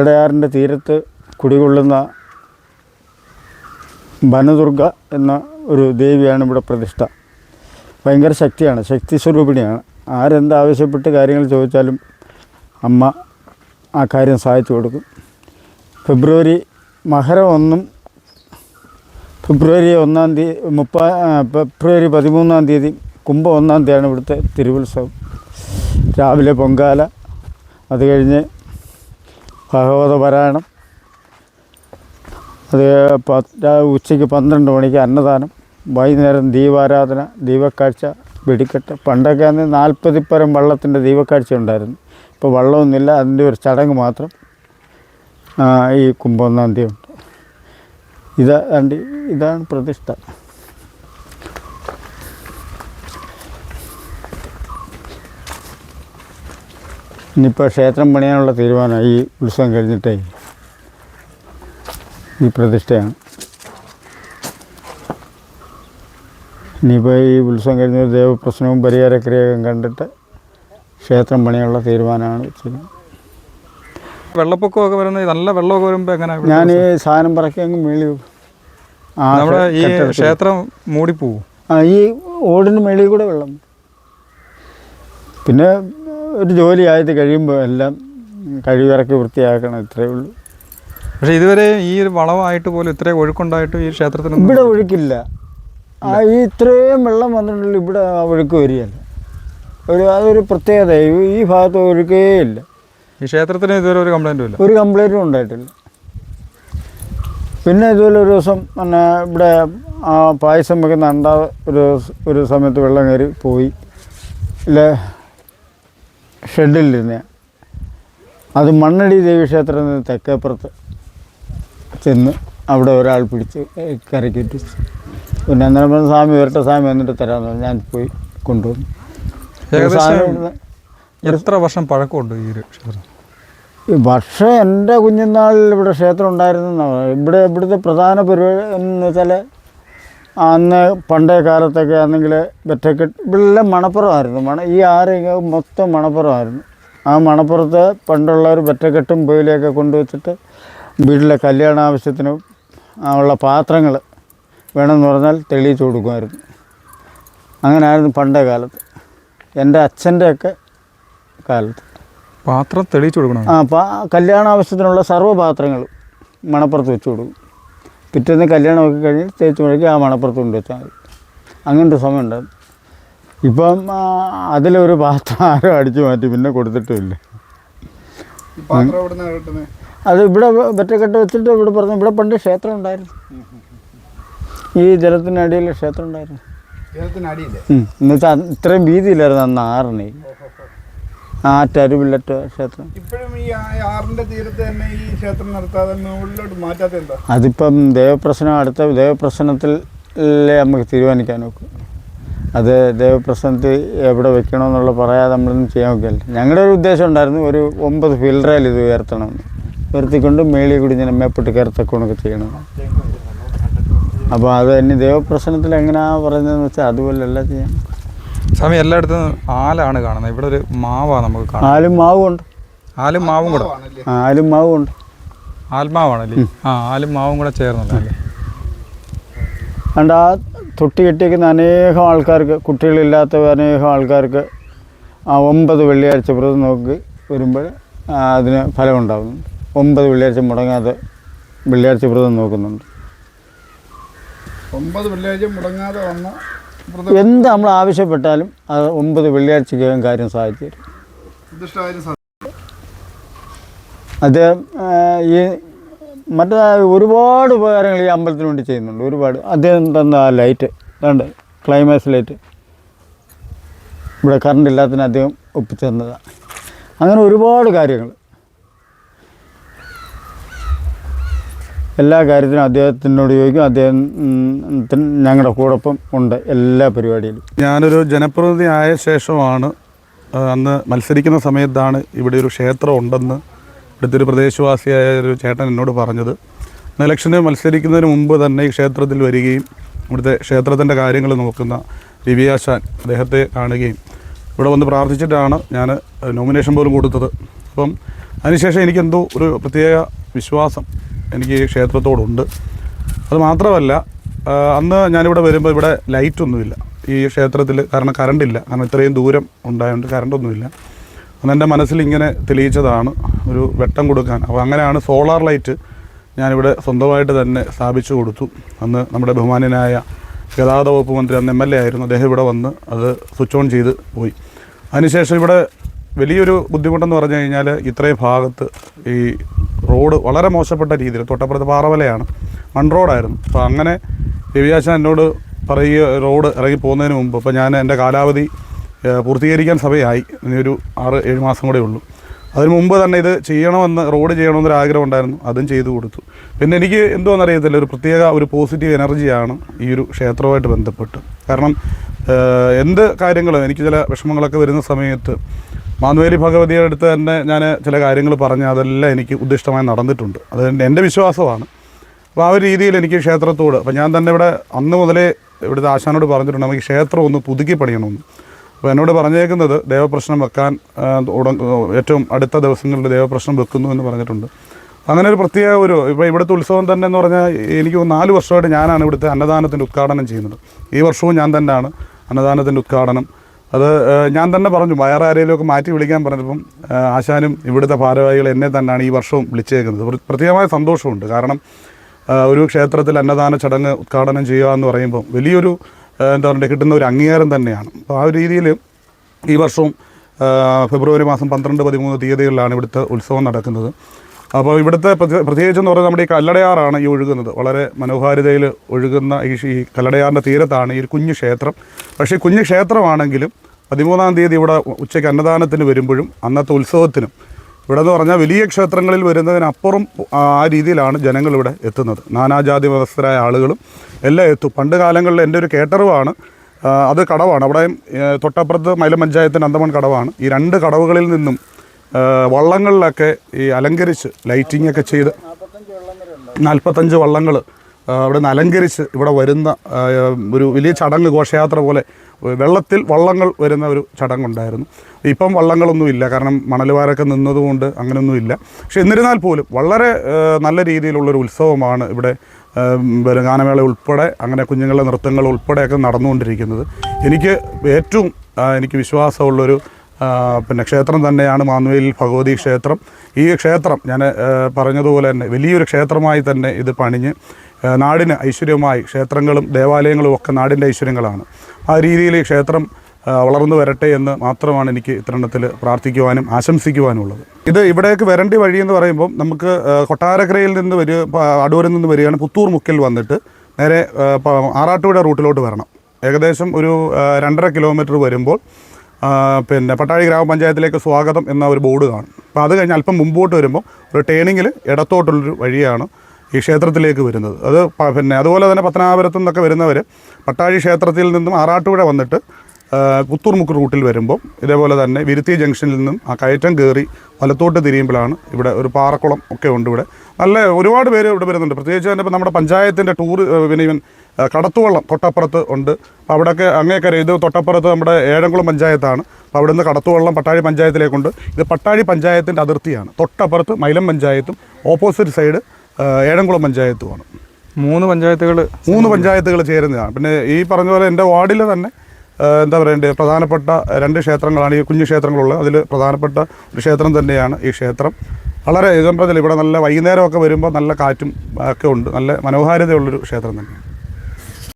ഇടയാറിന്റെ തീരത്ത് കുടികൊള്ളുന്ന വനദുർഗ എന്ന ഒരു ദേവിയാണ് ഇവിടെ പ്രതിഷ്ഠ. ഭയങ്കര ശക്തിയാണ് ശക്തി സ്വരൂപിണിയാണ്. ആരെന്താവശ്യപ്പെട്ട് കാര്യങ്ങൾ ചോദിച്ചാലും അമ്മ ആ കാര്യം സഹായിച്ചു കൊടുക്കും. ഫെബ്രുവരി മകരം ഒന്നും ഫെബ്രുവരി ഒന്നാം തീയതി മുപ്പ ഫെബ്രുവരി പതിമൂന്നാം തീയതി കുംഭം ഒന്നാം തീയതിയാണ് ഇവിടുത്തെ തിരുവുത്സവം. രാവിലെ പൊങ്കാല അത് കഴിഞ്ഞ് ഭഗവത പാരായണം അത് പത്ത് ഉച്ചയ്ക്ക് പന്ത്രണ്ട് മണിക്ക് അന്നദാനം വൈകുന്നേരം ദീപാരാധന ദീപക്കാഴ്ച വെടിക്കെട്ട്. പണ്ടൊക്കെ അന്ന് നാൽപ്പതിപ്പരം വള്ളത്തിന്റെ ദീപക്കാഴ്ച ഉണ്ടായിരുന്നു. ഇപ്പോൾ വള്ളമൊന്നുമില്ല അതിന്റെ ഒരു ചടങ്ങ് മാത്രം ഈ കുംഭൊന്നാം തീയതി ഉണ്ട്. ഇതാ ഇതാണ് പ്രതിഷ്ഠ. ഇനിയിപ്പോൾ ക്ഷേത്രം പണിയാനുള്ള തീരുമാനം ഈ ഉത്സവം കഴിഞ്ഞിട്ടേ ഈ പ്രതിഷ്ഠയാണ്. ഇനിയിപ്പോൾ ഈ ഉത്സവം കഴിഞ്ഞ ദേവപ്രശ്നവും പരിഹാരക്രിയയും കണ്ടിട്ട് ക്ഷേത്രം പണിയുള്ള തീരുമാനമാണ് വെച്ചത് വെള്ളപ്പൊക്കമൊക്കെ വരുന്നത് നല്ല വെള്ളമൊക്കെ വരുമ്പോൾ എങ്ങനെ ഞാൻ ഈ സാധനം പറക്കി അങ്ങ് മേളി നമ്മുടെ ഈ. ക്ഷേത്രം മൂടിപ്പോവും. ആ ഈ ഓടിന് മേളിൽ കൂടെ വെള്ളം. പിന്നെ ഒരു ജോലി ആയത് കഴിയുമ്പോൾ എല്ലാം കഴിവിറക്കി വൃത്തിയാക്കണം ഇത്രയേ ഉള്ളൂ. പക്ഷേ ഇതുവരെ ഈ ഒരു വളമായിട്ട് പോലും ഇത്രയും ഒഴുക്കുണ്ടായിട്ടും ഈ ക്ഷേത്രത്തിന് ഇവിടെ ഒഴുക്കില്ല. ആ ഈ ഇത്രയും വെള്ളം വന്നിട്ടുള്ള ഇവിടെ ആ ഒഴുക്ക് വരികയല്ല. ഒരു അതൊരു പ്രത്യേകത. ഈ- ഭാഗത്ത് ഒഴുക്കേ ഇല്ല. ഈ ക്ഷേത്രത്തിന് ഇതുവരെ ഒരു കംപ്ലൈന്റും ഇല്ല. ഒരു കംപ്ലൈന്റും ഉണ്ടായിട്ടില്ല. പിന്നെ ഇതുപോലെ ഒരു ദിവസം പിന്നെ ഇവിടെ ആ പായസം വെക്കുന്ന അണ്ട ഒരു ഒരു സമയത്ത് വെള്ളം കയറി പോയി. ഇല്ല ഷെഡിലിരുന്ന. അത് മണ്ണടി ദേവീക്ഷേത്രത്തിൽ നിന്ന് തെക്കേപ്പുറത്ത് ചെന്ന് അവിടെ ഒരാൾ പിടിച്ച് കരക്കിട്ട് പിന്നെ അന്നേരം പറഞ്ഞു സ്വാമി വരട്ടെ സ്വാമി വന്നിട്ട് തരാമെന്ന് പറഞ്ഞു. ഞാൻ പോയി കൊണ്ടുവന്നു. എത്ര വർഷം പഴക്കമുണ്ട് ഈ ഒരു ക്ഷേത്രം? ഈ വർഷം എന്റെ കുഞ്ഞുനാളിൽ ഇവിടെ ക്ഷേത്രം ഉണ്ടായിരുന്നു ഇവിടെ ഇവിടുത്തെ പ്രധാന പരിപാടി എന്ന് വെച്ചാൽ അന്ന് പണ്ടേ കാലത്തൊക്കെ ആണെങ്കിൽ വെറ്റക്കെട്ട് എല്ലാം മണപ്പുറമായിരുന്നു. മണ ഈ ആറ് മൊത്തം മണപ്പുറമായിരുന്നു. ആ മണപ്പുറത്ത് പണ്ടുള്ളവർ വെറ്റക്കെട്ടും പൊയിലൊക്കെ കൊണ്ടുവച്ചിട്ട് വീട്ടിലെ കല്യാണ ആവശ്യത്തിന് ഉള്ള പാത്രങ്ങൾ വേണമെന്ന് പറഞ്ഞാൽ തെളിയിച്ചു കൊടുക്കുമായിരുന്നു. അങ്ങനെയായിരുന്നു പണ്ടേ കാലത്ത്. എന്റെ അച്ഛന്റെയൊക്കെ കാലത്ത്. പാത്രം തെളിയിച്ചു കൊടുക്കണം? ആ പാ കല്യാണ ആവശ്യത്തിനുള്ള സർവപാത്രങ്ങളും മണപ്പുറത്ത് വെച്ച് കൊടുക്കും. പിറ്റേന്ന് കല്യാണമൊക്കെ കഴിഞ്ഞ് തേച്ച് മുഴക്കി ആ മണപ്പുറത്ത് കൊണ്ടുവച്ചാൽ മതി. അങ്ങനത്തെ സമയം ഉണ്ടാകും ഇപ്പം അതിലൊരു പാത്രം ആരും അടിച്ചു മാറ്റി പിന്നെ കൊടുത്തിട്ടുമില്ല. അത് ഇവിടെ വെറ്റക്കെട്ട് വെച്ചിട്ട് ഇവിടെ പറഞ്ഞു ഇവിടെ പണ്ട് ക്ഷേത്രം ഉണ്ടായിരുന്നു. ഈ ജലത്തിനടിയിൽ ക്ഷേത്രം ഉണ്ടായിരുന്നു. ഇന്നത്തെ ഇത്രയും വീതിയില്ലായിരുന്നു അന്ന് ആറിന്. ആറ്റരുവില്ലറ്റ ക്ഷേത്രം. ഇപ്പോഴും ഈ ആറിന്റെ തീരത്ത് തന്നെ ഈ ക്ഷേത്രം നടത്താതെ മുകളിലോട്ട് മാറ്റാത്ത എന്താ? അതിപ്പം ദേവപ്രശ്നം അടുത്ത ദേവപ്രശ്നത്തിൽ നമുക്ക് തീരുമാനിക്കാൻ നോക്കും. അത് ദേവപ്രശ്നത്തിൽ എവിടെ വെക്കണമെന്നുള്ള പറയാതെ നമ്മളൊന്നും ചെയ്യാൻ നോക്കിയല്ല ഞങ്ങളുടെ ഒരു ഉദ്ദേശം ഉണ്ടായിരുന്നു ഒരു ഒമ്പത് ഫിൽഡറിൽ ഇത് ഉയർത്തണമെന്ന് ഉയർത്തിക്കൊണ്ട് മേളിൽ കൂടി ഇങ്ങനെ മേപ്പിട്ട് കയർത്തക്കൊണ്ടൊക്കെ ചെയ്യണം. അപ്പോൾ അത് ഇനി ദേവപ്രശ്നത്തിൽ എങ്ങനെയാണ് പറയുന്നതെന്ന് വെച്ചാൽ അതുപോലെയല്ല ചെയ്യാം. സ്വാമി എല്ലായിടത്തും ആലാണ് കാണുന്നത്. ഇവിടെ ഒരു മാവാ നമുക്ക് ആലും മാവും ഉണ്ട് ആലും മാവും കൂടെ. ആലും മാവും ഉണ്ട് ആൽമാവാണല്ലേ ആ ആലും മാവും കൂടെ ചേർന്നല്ലേ അതുകൊണ്ട് ആ തൊട്ടി കെട്ടിയിരിക്കുന്ന അനേകം ആൾക്കാർക്ക് കുട്ടികളില്ലാത്ത അനേകം ആൾക്കാർക്ക് ആ ഒമ്പത് വെള്ളിയാഴ്ച വ്രതം നോക്കി വരുമ്പോൾ അതിന് ഫലമുണ്ടാകുന്നുണ്ട് ഒമ്പത് വെള്ളിയാഴ്ച മുടങ്ങാതെ വെള്ളിയാഴ്ച വ്രതം നോക്കുന്നുണ്ട്. ഒമ്പത് വെള്ളിയാഴ്ച മുടങ്ങാതെ വന്ന എന്ത് നമ്മൾ ആവശ്യപ്പെട്ടാലും അത് ഒമ്പത് വെള്ളിയാഴ്ചക്കകം കാര്യം സാധിച്ചു തരും അത് ഈ മറ്റേ ഒരുപാട് ഉപകാരങ്ങൾ ഈ അമ്പലത്തിന് വേണ്ടി ചെയ്യുന്നുണ്ട്. ഒരുപാട്. അദ്ദേഹം തന്ന ആ ലൈറ്റ് അതുകൊണ്ട് ക്ലൈമാക്സ് ലൈറ്റ് ഇവിടെ കറണ്ട് ഇല്ലാത്തതിന് അദ്ദേഹം ഒപ്പിച്ചു തന്നതാണ് അങ്ങനെ ഒരുപാട് കാര്യങ്ങൾ. എല്ലാ കാര്യത്തിനും അദ്ദേഹത്തിനോട് ചോദിക്കും. അദ്ദേഹത്തിന് ഞങ്ങളുടെ കൂടൊപ്പം ഉണ്ട് എല്ലാ പരിപാടിയിലും. ഞാനൊരു ജനപ്രതിനിധി ആയ ശേഷമാണ് അന്ന് മത്സരിക്കുന്ന സമയത്താണ് ഇവിടെ ഒരു ക്ഷേത്രം ഉണ്ടെന്ന് ഇവിടുത്തെ ഒരു പ്രദേശവാസിയായ ഒരു ചേട്ടൻ എന്നോട് പറഞ്ഞത്. ഇലക്ഷന് മത്സരിക്കുന്നതിന് മുമ്പ് തന്നെ ഈ ക്ഷേത്രത്തിൽ വരികയും ഇവിടുത്തെ ക്ഷേത്രത്തിന്റെ കാര്യങ്ങൾ നോക്കുന്ന രവിയാശാൻ അദ്ദേഹത്തെ കാണുകയും ഇവിടെ വന്ന് പ്രാർത്ഥിച്ചിട്ടാണ് ഞാൻ നോമിനേഷൻ പോലും കൊടുത്തത്. അപ്പം അതിനുശേഷം എനിക്കെന്തോ ഒരു പ്രത്യേക വിശ്വാസം എനിക്ക് ക്ഷേത്രത്തോടുണ്ട്. അത് മാത്രമല്ല അന്ന് ഞാനിവിടെ വരുമ്പോൾ ഇവിടെ ലൈറ്റൊന്നുമില്ല. ഈ ക്ഷേത്രത്തിൽ കാരണം കറണ്ടില്ല. കാരണം ഇത്രയും ദൂരം ഉണ്ടായതുകൊണ്ട് കറണ്ടൊന്നുമില്ല. അന്ന് എന്റെ മനസ്സിൽ ഇങ്ങനെ തെളിയിച്ചതാണ് ഒരു വെട്ടം കൊടുക്കാൻ. അപ്പോൾ അങ്ങനെയാണ് സോളാർ ലൈറ്റ് ഞാനിവിടെ സ്വന്തമായിട്ട് തന്നെ സ്ഥാപിച്ചു കൊടുത്തു. അന്ന് നമ്മുടെ ബഹുമാനനായ ഗതാഗത വകുപ്പ് മന്ത്രി അന്ന് എം എൽ എ ആയിരുന്നു. അദ്ദേഹം ഇവിടെ വന്ന് അത് സ്വിച്ച് ഓൺ ചെയ്ത് പോയി. അതിനുശേഷം ഇവിടെ വലിയൊരു ബുദ്ധിമുട്ടെന്ന് പറഞ്ഞു കഴിഞ്ഞാൽ ഇത്രയും ഭാഗത്ത് ഈ റോഡ് വളരെ മോശപ്പെട്ട രീതിയിൽ തൊട്ടപ്പുറത്ത് പാറവലയാണ് മൺ റോഡായിരുന്നു. അപ്പോൾ അങ്ങനെ രവിയാശ എന്നോട് പറയുക റോഡ് ഇറങ്ങി പോകുന്നതിന് മുമ്പ് ഇപ്പോൾ ഞാൻ എന്റെ കാലാവധി പൂർത്തീകരിക്കാൻ സമയമായി ഇനി ഒരു ആറ് ഏഴ് മാസം കൂടെ ഉള്ളൂ. അതിന് മുമ്പ് തന്നെ ഇത് ചെയ്യണമെന്ന് റോഡ് ചെയ്യണമെന്നൊരു ആഗ്രഹം ഉണ്ടായിരുന്നു അതും ചെയ്തു കൊടുത്തു. പിന്നെ എനിക്ക് എന്തോന്നറിയത്തില്ല ഒരു പ്രത്യേക ഒരു പോസിറ്റീവ് എനർജിയാണ് ഈ ഒരു ക്ഷേത്രവുമായിട്ട് ബന്ധപ്പെട്ട്. കാരണം എന്ത് കാര്യങ്ങളും എനിക്ക് ചില വിഷമങ്ങളൊക്കെ വരുന്ന സമയത്ത് മാനുവേലി ഭഗവതിയുടെ അടുത്ത് തന്നെ ഞാൻ ചില കാര്യങ്ങൾ പറഞ്ഞ് അതെല്ലാം എനിക്ക് ഉദ്ദിഷ്ടമായി നടന്നിട്ടുണ്ട്. അത് എന്റെ വിശ്വാസമാണ്. അപ്പോൾ ആ ഒരു രീതിയിൽ എനിക്ക് ക്ഷേത്രത്തോട് അപ്പോൾ ഞാൻ തന്നെ ഇവിടെ അന്ന് മുതലേ ഇവിടുത്തെ ആശാനോട് പറഞ്ഞിട്ടുണ്ട് നമുക്ക് ക്ഷേത്രം ഒന്ന് പുതുക്കി പണിയണമെന്ന്. അപ്പോൾ എന്നോട് പറഞ്ഞേക്കുന്നത് ദേവപ്രശ്നം വെക്കാൻ ഏറ്റവും അടുത്ത ദിവസങ്ങളിൽ ദേവപ്രശ്നം വെക്കുന്നു എന്ന് പറഞ്ഞിട്ടുണ്ട്. അങ്ങനെ ഒരു പ്രത്യേക ഒരു ഇപ്പോൾ ഇവിടുത്തെ ഉത്സവം തന്നെ എന്ന് പറഞ്ഞാൽ എനിക്ക് നാല് വർഷമായിട്ട് ഞാനാണ് ഇവിടുത്തെ അന്നദാനത്തിന്റെ ഉദ്ഘാടനം ചെയ്യുന്നത്. ഈ വർഷവും ഞാൻ തന്നെയാണ് അന്നദാനത്തിന്റെ ഉദ്ഘാടനം അത് ഞാൻ തന്നെ പറഞ്ഞു വേറെ ആരെങ്കിലുമൊക്കെ മാറ്റി വിളിക്കാൻ പറഞ്ഞപ്പം ആശാനും ഇവിടുത്തെ ഭാരവാഹികൾ എന്നെ തന്നെയാണ് ഈ വർഷവും വിളിച്ചേക്കുന്നത്. പ്ര- പ്രത്യേകമായ സന്തോഷമുണ്ട്. കാരണം ഒരു ക്ഷേത്രത്തിൽ അന്നദാന ചടങ്ങ് ഉദ്ഘാടനം ചെയ്യുക എന്ന് പറയുമ്പോൾ വലിയൊരു എന്താ പറയുക കിട്ടുന്ന ഒരു അംഗീകാരം തന്നെയാണ്. അപ്പോൾ ആ ഒരു രീതിയിൽ ഈ വർഷവും ഫെബ്രുവരി മാസം പന്ത്രണ്ട് പതിമൂന്ന് തീയതികളിലാണ് ഇവിടുത്തെ ഉത്സവം നടക്കുന്നത്. അപ്പോൾ ഇവിടുത്തെ പ്രത്യേക- പ്രത്യേകിച്ചെന്ന് പറഞ്ഞാൽ നമ്മുടെ ഈ കല്ലടയാറാണ് ഈ ഒഴുകുന്നത്. വളരെ മനോഹാരിതയിൽ ഒഴുകുന്ന ഈ കല്ലടയാറിന്റെ തീരത്താണ് ഈ ഒരു കുഞ്ഞു ക്ഷേത്രം. പക്ഷേ കുഞ്ഞു ക്ഷേത്രമാണെങ്കിലും പതിമൂന്നാം തീയതി ഇവിടെ ഉച്ചയ്ക്ക് അന്നദാനത്തിന് വരുമ്പോഴും അന്നത്തെ ഉത്സവത്തിനും ഇവിടെ എന്ന് പറഞ്ഞാൽ വലിയ ക്ഷേത്രങ്ങളിൽ വരുന്നതിനപ്പുറം ആ രീതിയിലാണ് ജനങ്ങൾ ഇവിടെ എത്തുന്നത്. നാനാജാതി മതസ്ഥരായ ആളുകളും എല്ലാം എത്തും. പണ്ട് കാലങ്ങളിൽ എന്റെ ഒരു കേട്ടറിവാണ് അത് കടവാണ്. അവിടെ തൊട്ടപ്പുറത്ത് മൈലം പഞ്ചായത്തിന്റെ അന്തമൺ കടവാണ്. ഈ രണ്ട് കടവുകളിൽ നിന്നും വള്ളങ്ങളിലൊക്കെ ഈ അലങ്കരിച്ച് ലൈറ്റിംഗ് ഒക്കെ ചെയ്ത് നാൽപ്പത്തഞ്ച് വള്ളങ്ങൾ അവിടെ നിന്ന് അലങ്കരിച്ച് ഇവിടെ വരുന്ന ഒരു വലിയ ചടങ്ങ് ഘോഷയാത്ര പോലെ വെള്ളത്തിൽ വള്ളങ്ങൾ വരുന്ന ഒരു ചടങ്ങുണ്ടായിരുന്നു. ഇപ്പം വള്ളങ്ങളൊന്നുമില്ല കാരണം മണലുവാരൊക്കെ നിന്നതുകൊണ്ട് അങ്ങനെയൊന്നുമില്ല പക്ഷെ എന്നിരുന്നാൽ പോലും വളരെ നല്ല രീതിയിലുള്ളൊരു ഉത്സവമാണ് ഇവിടെ ഗാനമേള ഉൾപ്പെടെ അങ്ങനെ കുഞ്ഞുങ്ങളുടെ നൃത്തങ്ങൾ ഉൾപ്പെടെയൊക്കെ നടന്നുകൊണ്ടിരിക്കുന്നത്. എനിക്ക് ഏറ്റവും എനിക്ക് വിശ്വാസമുള്ളൊരു പിന്നെ ക്ഷേത്രം തന്നെയാണ് മാന്നുവേലിൽ ഭഗവതി ക്ഷേത്രം. ഈ ക്ഷേത്രം ഞാൻ പറഞ്ഞതുപോലെ തന്നെ വലിയൊരു ക്ഷേത്രമായി തന്നെ ഇത് പണിഞ്ഞ് നാടിന് ഐശ്വര്യമായി ക്ഷേത്രങ്ങളും ദേവാലയങ്ങളും ഒക്കെ നാടിന്റെ ഐശ്വര്യങ്ങളാണ്. ആ രീതിയിൽ ഈ ക്ഷേത്രം വളർന്നു വരട്ടെ എന്ന് മാത്രമാണ് എനിക്ക് ഇത്തരണത്തിൽ പ്രാർത്ഥിക്കുവാനും ആശംസിക്കുവാനുള്ളത്. ഇത് ഇവിടേക്ക് വരണ്ടി വഴി എന്ന് പറയുമ്പോൾ നമുക്ക് കൊട്ടാരക്കരയിൽ നിന്ന് വരിക അടൂരിൽ നിന്ന് വരികയാണ് പുത്തൂർ മുക്കിൽ വന്നിട്ട് നേരെ ആറാട്ടുപുഴ റൂട്ടിലോട്ട് വരണം. ഏകദേശം ഒരു രണ്ടര കിലോമീറ്റർ വരുമ്പോൾ പിന്നെ പട്ടാഴി ഗ്രാമപഞ്ചായത്തിലേക്ക് സ്വാഗതം എന്ന ഒരു ബോർഡ് കാണും. അപ്പോൾ അത് കഴിഞ്ഞ് അല്പം മുമ്പോട്ട് വരുമ്പോൾ ഒരു ടേണിങ്ങിൽ ഇടത്തോട്ടുള്ളൊരു വഴിയാണ് ഈ ക്ഷേത്രത്തിലേക്ക് വരുന്നത്. അത് പിന്നെ അതുപോലെ തന്നെ പത്തനാപുരത്തു നിന്നൊക്കെ വരുന്നവർ പട്ടാഴി ക്ഷേത്രത്തിൽ നിന്നും ആറാട്ടുപുഴ വന്നിട്ട് പുത്തൂർമുക്ക് റൂട്ടിൽ വരുമ്പോൾ ഇതേപോലെ തന്നെ വിരുത്തി ജംഗ്ഷനിൽ നിന്നും ആ കയറ്റം കയറി വലത്തോട്ട് തിരിയുമ്പോഴാണ് ഇവിടെ ഒരു പാറക്കുളം ഒക്കെ ഉണ്ട് ഇവിടെ. നല്ല ഒരുപാട് പേര് ഇവിടെ വരുന്നുണ്ട്. പ്രത്യേകിച്ച് തന്നെ ഇപ്പോൾ നമ്മുടെ പഞ്ചായത്തിന്റെ ടൂർ പിന്നെ ഇവൻ കടത്തുവള്ളം തൊട്ടപ്പുറത്ത് ഉണ്ട്. അപ്പോൾ അവിടെയൊക്കെ അങ്ങേക്കര ഇത് തൊട്ടപ്പുറത്ത് നമ്മുടെ ഏഴംകുളം പഞ്ചായത്താണ്. അപ്പോൾ അവിടെ നിന്ന് കടത്തുവള്ളം പട്ടാഴി പഞ്ചായത്തിലേക്കുണ്ട്. ഇത് പട്ടാഴി പഞ്ചായത്തിന്റെ അതിർത്തിയാണ്. തൊട്ടപ്പുറത്ത് മൈലം പഞ്ചായത്തും ഓപ്പോസിറ്റ് സൈഡ് ഏഴംകുളം പഞ്ചായത്തുമാണ്. മൂന്ന് പഞ്ചായത്തുകൾ മൂന്ന് പഞ്ചായത്തുകൾ ചേരുന്നതാണ്. പിന്നെ ഈ പറഞ്ഞ പോലെ എന്റെ വാർഡിൽ തന്നെ എന്താ പറയണ്ടേ പ്രധാനപ്പെട്ട രണ്ട് ക്ഷേത്രങ്ങളാണ് ഈ കുഞ്ഞു ക്ഷേത്രങ്ങളുള്ളത് അതിൽ പ്രധാനപ്പെട്ട ഒരു ക്ഷേത്രം തന്നെയാണ് ഈ ക്ഷേത്രം. വളരെ പറഞ്ഞാൽ ഇവിടെ നല്ല വൈകുന്നേരമൊക്കെ വരുമ്പോൾ നല്ല കാറ്റും ഒക്കെ ഉണ്ട് നല്ല മനോഹാരിതയുള്ളൊരു ക്ഷേത്രം തന്നെയാണ്.